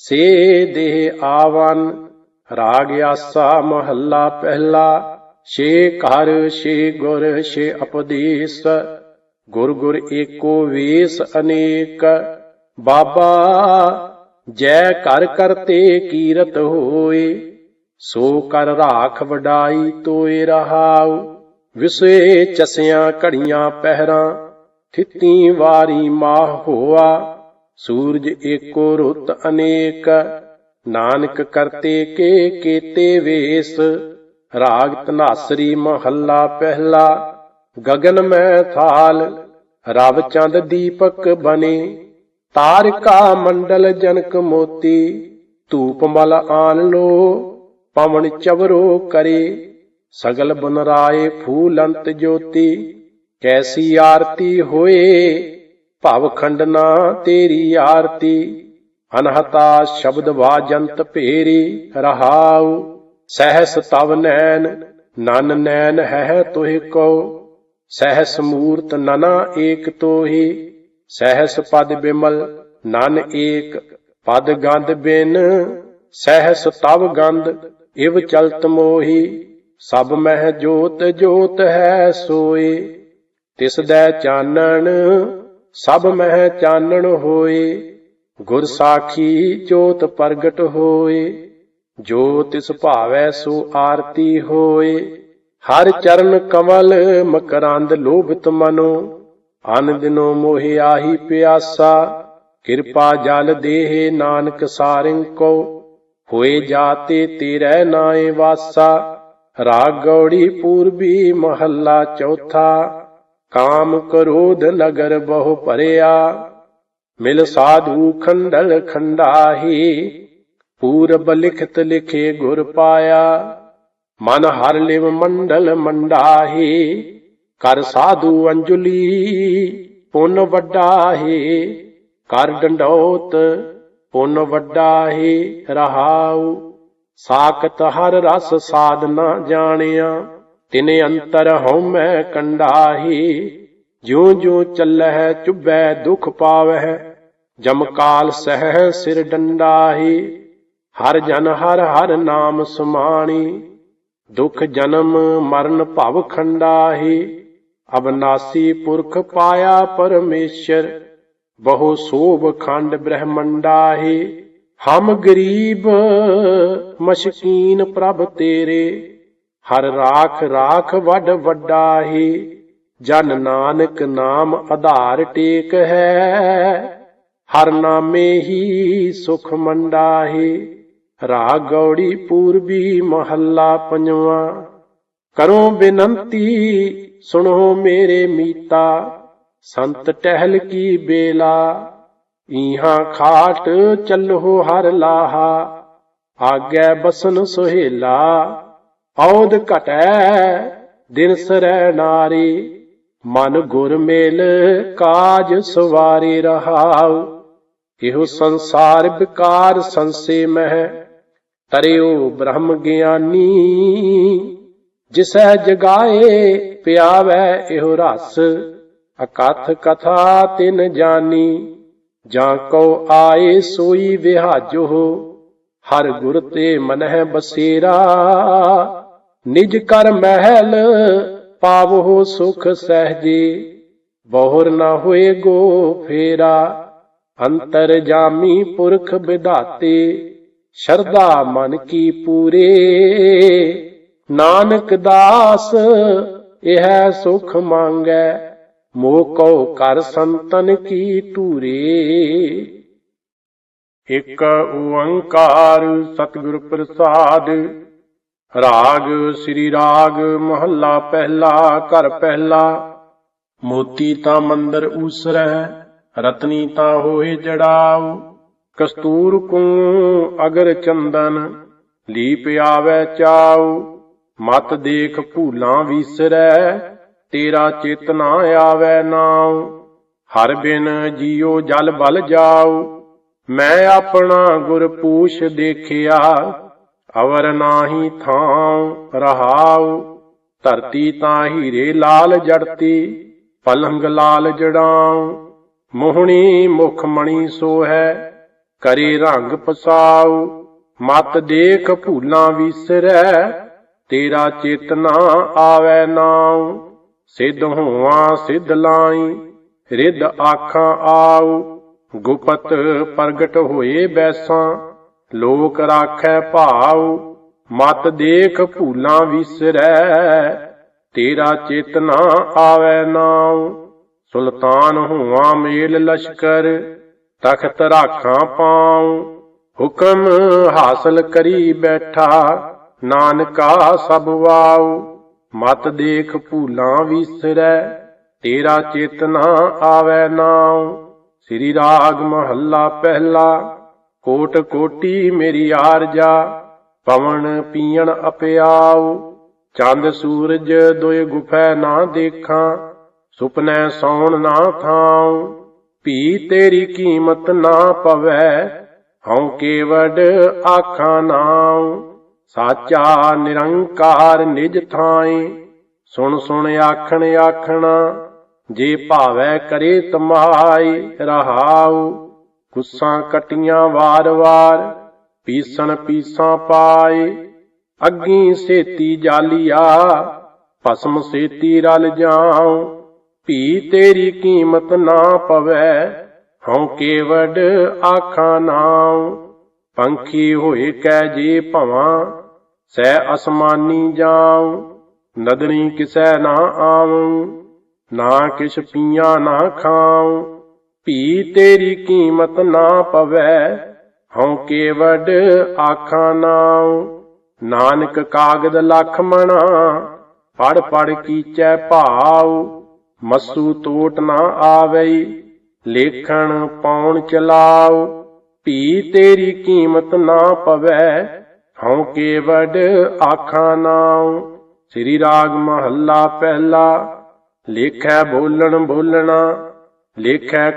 ਸੇ ਦੇਹ ਆਵਨ, ਰਾਗ ਆਸਾ ਮਹੱਲਾ ਪਹਿਲਾ, ਛੇ ਘਰ, ਛੇ ਗੁਰ, ਛੇ ਉਪਦੇਸ਼, ਗੁਰ ਗੁਰ ਏਕੋ ਵੇਸ ਅਨੇਕ, ਬਾਬਾ ਜੈ ਕਰ ਕਰਤੇ ਕੀਰਤ ਹੋਏ, ਸੋ ਕਰ ਰਾਖ ਵਡਾਈ ਤੋਏ ਰਹਾਉ ਵਿਸੇ ਚਸਿਆਂ ਘੜੀਆਂ ਪਹਿਰਾਂ, ਥਿੱਤੀ ਵਾਰੀ ਮਾਹ ਹੋਆ ਸੂਰਜ ਏਕੋ ਰੁੱਤ ਅਨੇਕ, ਨਾਨਕ ਕਰਤੇ ਕੇ ਕੀਤੇ ਵੇਸ। ਰਾਗ ਤਨਾਸਰੀ ਮਹੱਲਾ ਪਹਿਲਾ, ਗਗਨ ਮੈਂ ਥਾਲ, ਰਵ ਚੰਦ ਦੀਪਕ ਬਨੇ ਤਾਰਕਾ ਮੰਡਲ ਜਨਕ ਮੋਤੀ, ਧੂਪ ਮਲ ਆਨ ਲੋ, ਪਵਨ ਚਵਰੋ ਕਰੇ। ਸਗਲ ਬਨਰਾਏ ਫੂਲੰਤ ਜੋਤੀ, ਕੈਸੀ ਆਰਤੀ ਹੋਏ ਭਵ ਖੰਡਨਾ ਤੇਰੀ ਆਰਤੀ, ਅਨਹਤਾ ਸ਼ਬਦ ਵਾਜੰਤ ਭੇਰੀ ਰਹਾਉ, ਸਹਸ ਤਵ ਨੈਣ, ਨਨ ਨੈਣ ਹੈ ਤੋਹਿ ਕੋ ਸਹਸ ਮੂਰਤ ਨਨਾ ਏਕ ਤੋਹੀ, ਸਹਸ ਪਦ ਬਿਮਲ ਨਨ ਏਕ, ਪਦ ਗੰਧ ਬਿਨ, ਸਹਸ ਤਵ ਗੰਧ ਇਵ ਚਲਤ ਮੋਹੀ, ਸਭ ਮਹਿ ਜੋਤ ਜੋਤ ਹੈ ਸੋਏ ਤਿਸ ਦੈ ਚਾਨਣ ਸਭ ਮਹਿ ਚਾਨਣ ਹੋਏ, ਗੁਰ ਸਾਖੀ ਜੋਤ ਪ੍ਰਗਟ ਹੋਏ, ਜੋ ਤਿਸ ਭਾਵੈ ਸੋ ਆਰਤੀ ਹੋਏ। ਹਰ ਚਰਨ ਕਮਲ ਮਕਰੰਦ ਲੋਭਿਤ ਮਨੋ, ਅਨ ਦਿਨੋ ਮੋਹਿ ਆਹੀ ਪਿਆਸਾ, ਕਿਰਪਾ ਜਲ ਦੇਹ ਨਾਨਕ ਸਾਰਿੰ ਕੋ ਹੋਏ ਜਾਤੇ ਤੇਰੇ ਨਾਏ ਵਾਸਾ, ਰਾਗ ਗੌੜੀ ਪੂਰਬੀ ਮਹੱਲਾ ਚੌਥਾ। ਕਾਮ ਕਰੋਧ ਨਗਰ ਬਹੁ ਭਰਿਆ, ਮਿਲ ਸਾਧੂ ਖੰਡਲ ਖੰਡਾਹੀ, ਪੂਰਬ ਲਿਖਤ ਲਿਖੇ ਗੁਰ ਪਾਇਆ, ਮਨ ਹਰ ਲਿਵ ਮੰਡਲ ਮੰਡਾਹੀ, ਕਰ ਸਾਧੂ ਅੰਜੁਲੀ, ਪੁੰਨ ਵੱਡਾਹੀ, ਕਰ ਡੰਡੋਤ, ਪੁੰਨ ਵੱਡਾਹੀ, ਰਹਾਉ, ਸਾਖਤ ਹਰ ਰਸ ਸਾਧਨਾ ਜਾਣਿਆ। ਤਿਨੇ ਅੰਤਰ ਹਉਮੈ ਕੰਡਾਹੀ, ਜਿਉ ਜਿਉ ਚੱਲਹਿ ਚੁਬੈ ਦੁਖ ਪਾਵਹਿ ਜਮਕਾਲ ਸਹਿ ਸਿਰ ਡੰਡਾਹੀ, ਹਰ ਜਨ ਹਰ ਹਰ ਨਾਮ ਸੁਮਾਣੀ, ਦੁਖ ਜਨਮ ਮਰਨ ਭਵ ਖੰਡਾਹੀ ਅਬਨਾਸੀ ਪੁਰਖ ਪਾਇਆ ਪਰਮੇਸ਼ਰ, ਬਹੁ ਸੋਭ ਖੰਡ ਬ੍ਰਹਮੰਡਾਹੀ, ਹਮ ਗਰੀਬ ਮਸ਼ਕੀਨ ਪ੍ਰਭ ਤੇਰੇ ਹਰ ਰਾਖ ਰਾਖ ਵੱਡ ਵੱਡਾ ਹੀ ਜਨ ਨਾਨਕ ਨਾਮ ਆਧਾਰ ਟੇਕ ਹੈ। ਹਰ ਨਾਮੇ ਹੀ ਸੁਖ ਮੰਡਾ ਮੰਡਾਹੀ ਰਾਗ ਗੌੜੀ ਪੂਰਬੀ ਮਹੱਲਾ ਪੰਜਵਾਂ। ਕਰੋ ਬੇਨੰਤੀ, ਸੁਣੋ ਮੇਰੇ ਮੀਤਾ, ਸੰਤ ਟਹਿਲ ਕੀ ਬੇਲਾ, ਈਹਾਂ ਖਾਟ ਚੱਲੋ ਹਰ ਲਾਹਾ, ਆਗੇ ਬਸਨ ਸੁਹੇਲਾ ਔਦ ਘਟੈ, ਦਿਨ ਸਰੈ ਨਾਰੀ, ਮਨ ਗੁਰ ਮੇਲ, ਕਾਜ ਸਵਾਰੀ ਰਹਾਉ। ਇਹੋ ਸੰਸਾਰ ਵਿਕਾਰ ਸੰਸੇ ਮਹਿ ਤਰਿਓ ਬ੍ਰਹਮ ਗਿਆਨੀ। ਜਿਸੈ ਜਗਾਏ, ਪਿਆਵੈ ਇਹੋ ਰਸ, ਅਕਥ ਕਥਾ ਤਿਨ ਜਾਨੀ। ਜਾਂ ਕੋ ਆਏ ਸੋਈ ਵਿਹਾਜੋ, ਹਰ ਗੁਰ ਤੇ ਮਨਹਿ ਬਸੇਰਾ। ਨਿਜ ਕਰ ਮਹਿਲ ਪਾਵੋ ਸੁਖ ਸਹਜੇ, ਬਹੁਰ ਨਾ ਹੋਏ ਗੋ ਫੇਰਾ, ਅੰਤਰ ਜਾਮੀ ਪੁਰਖ ਵਿਧਾਤੇ, ਸ਼ਰਧਾ ਮਨ ਕੀ ਪੂਰੇ। ਨਾਨਕ ਦਾਸ, ਇਹ ਸੁਖ ਮੰਗੈ, ਮੋਹ ਕਉ ਕਰ ਸੰਤਨ ਕੀ ਟੂਰੇ ਇਕ ਓੰਕਾਰ ਸਤਿਗੁਰ ਪ੍ਰਸਾਦ ਰਾਗ, ਸ੍ਰੀ ਰਾਗ, ਮਹੱਲਾ ਪਹਿਲਾ, ਘਰ ਪਹਿਲਾ। ਮੋਤੀ ਤਾਂ ਮੰਦਰ ਊਸਰੈ, ਰਤਨੀ ਤਾਂ ਹੋਏ ਜੜਾਉ। ਕਸਤੂਰ ਕੂ ਅਗਰ ਚੰਦਨ, ਲੀਪ ਆਵੈ ਚਾਉ। ਮਤ ਦੇਖ ਭੂਲਾਂ ਵਿਸਰੈ, ਤੇਰਾ ਚੇਤਨਾ ਆਵੈ ਨਾਉ। ਹਰ ਬਿਨ ਜੀਉ ਜਲ ਬਲ ਜਾਉ। ਮੈਂ ਆਪਣਾ ਗੁਰ ਪੂਛ ਦੇਖਿਆ ਅਵਰ ਨਾਹੀ ਥਾਂ ਰਹਾਉ, ਧਰਤੀ ਤਾਂ ਹੀਰੇ ਲਾਲ ਜੜਤੀ, ਪਲੰਗ ਲਾਲ ਜੜਾਉ। ਮੋਹਣੀ ਮੁਖ ਮਣੀ ਸੋ ਹੈ ਕਰੇ ਰੰਗ ਪਸਾਉ। ਮਤ ਦੇਖ ਭੂਲਾਂ ਵਿਸਰੈ, ਤੇਰਾ ਚੇਤਨਾ ਆਵੈ ਨਾਉ। ਸਿੱਧ ਹੋਵਾਂ, ਸਿੱਧ ਲਾਈ, ਰਿੱਧ ਆਖਾਂ ਆਉ। ਗੁਪਤ ਪ੍ਰਗਟ ਹੋਏ ਬੈਸਾਂ ਲੋਕ ਰਾਖੈ ਭਾਉ, ਮਤ ਦੇਖ ਭੂਲਾਂ ਵਿਸਰੈ, ਤੇਰਾ ਚੇਤਨਾ ਆਵੈ ਨਾਉ। ਸੁਲਤਾਨ ਹੋਵਾਂ ਮੇਲ ਲਸ਼ਕਰ, ਤਖਤ ਰਾਖਾਂ ਪਾਉ। ਹੁਕਮ ਹਾਸਲ ਕਰੀ ਬੈਠਾ, ਨਾਨਕਾ ਸਭ ਵਾਉ। ਮਤ ਦੇਖ ਭੂਲਾਂ ਵਿਸਰੈ, ਤੇਰਾ ਚੇਤਨਾ ਆਵੈ ਨਾਉ। ਸ੍ਰੀ ਰਾਗ ਮਹੱਲਾ ਪਹਿਲਾ। ਕੋਟ ਕੋਟੀ ਮੇਰੀ ਆਰਜਾ, ਪਵਨ ਪੀਣ ਅਪਿਆਉ। ਚੰਦ ਸੂਰਜ ਦੋਇ ਗੁਫੈ ਨਾ ਦੇਖਾਂ, ਸੁਪਨੈ ਸੌਣ ਨਾ ਥਾਉ। ਭੀ ਤੇਰੀ ਕੀਮਤ ਨਾ ਪਵੈ, ਹਉ ਕੇਵਡ ਆਖਾਂ ਨਾਉ। ਸਾਚਾ ਨਿਰੰਕਾਰ ਨਿਜ ਥਾਈ ਸੁਣ ਸੁਣ ਆਖਣ ਆਖਣਾ, ਜੇ ਭਾਵੈ ਕਰੇ ਤਮਾਈ ਰਹਾਉ। ਕੁੱਸਾਂ ਕਟੀਆਂ ਵਾਰ-ਵਾਰ ਪੀਸਣ ਪੀਸਾਂ ਪਾਏ। ਅੱਗੀ ਸੇਤੀ ਜਾਲੀਆ, ਭਸਮ ਸੇਤੀ ਰਲ ਜਾਉ। ਭੀ ਤੇਰੀ ਕੀਮਤ ਨਾ ਪਵੈ, ਹਉ ਕੇਵਡ ਆਖਾਂ ਨਾਉ। ਪੰਖੀ ਹੋਏ ਕੈ ਜੇ ਭਵਾਂ, ਸੈ ਅਸਮਾਨੀ ਜਾਉ। ਨਦਣੀ ਕਿਸੈ ਨਾ ਆਵਉ ਨਾ ਕਿਛ ਪੀਆਂ ਨਾ ਖਾਉ। ਭੀ ਤੇਰੀ ਕੀਮਤ ਨਾ ਪਵੈ, ਹਉ ਕੇਵਡ ਆਖਾਂ ਨਾਉ। ਨਾਨਕ ਕਾਗਦ ਲਖ ਪੜ ਪੜ ਕੀਚੈ ਭਾਉ। ਮਸੂ ਤੋਟ ਨਾ ਆਵਈ, ਲੇਖਣ ਪਾਉਣ ਚਲਾਉ। ਭੀ ਤੇਰੀ ਕੀਮਤ ਨਾ ਪਵੈ, ਹਉ ਕੇਵਡ ਆਖਾਂ ਨਾਉ। ਸ੍ਰੀ ਰਾਗ ਮਹੱਲਾ ਪਹਿਲਾ, ਲੇਖੈ ਬੋਲਣ ਬੋਲਣਾ, ਲੇਖੈ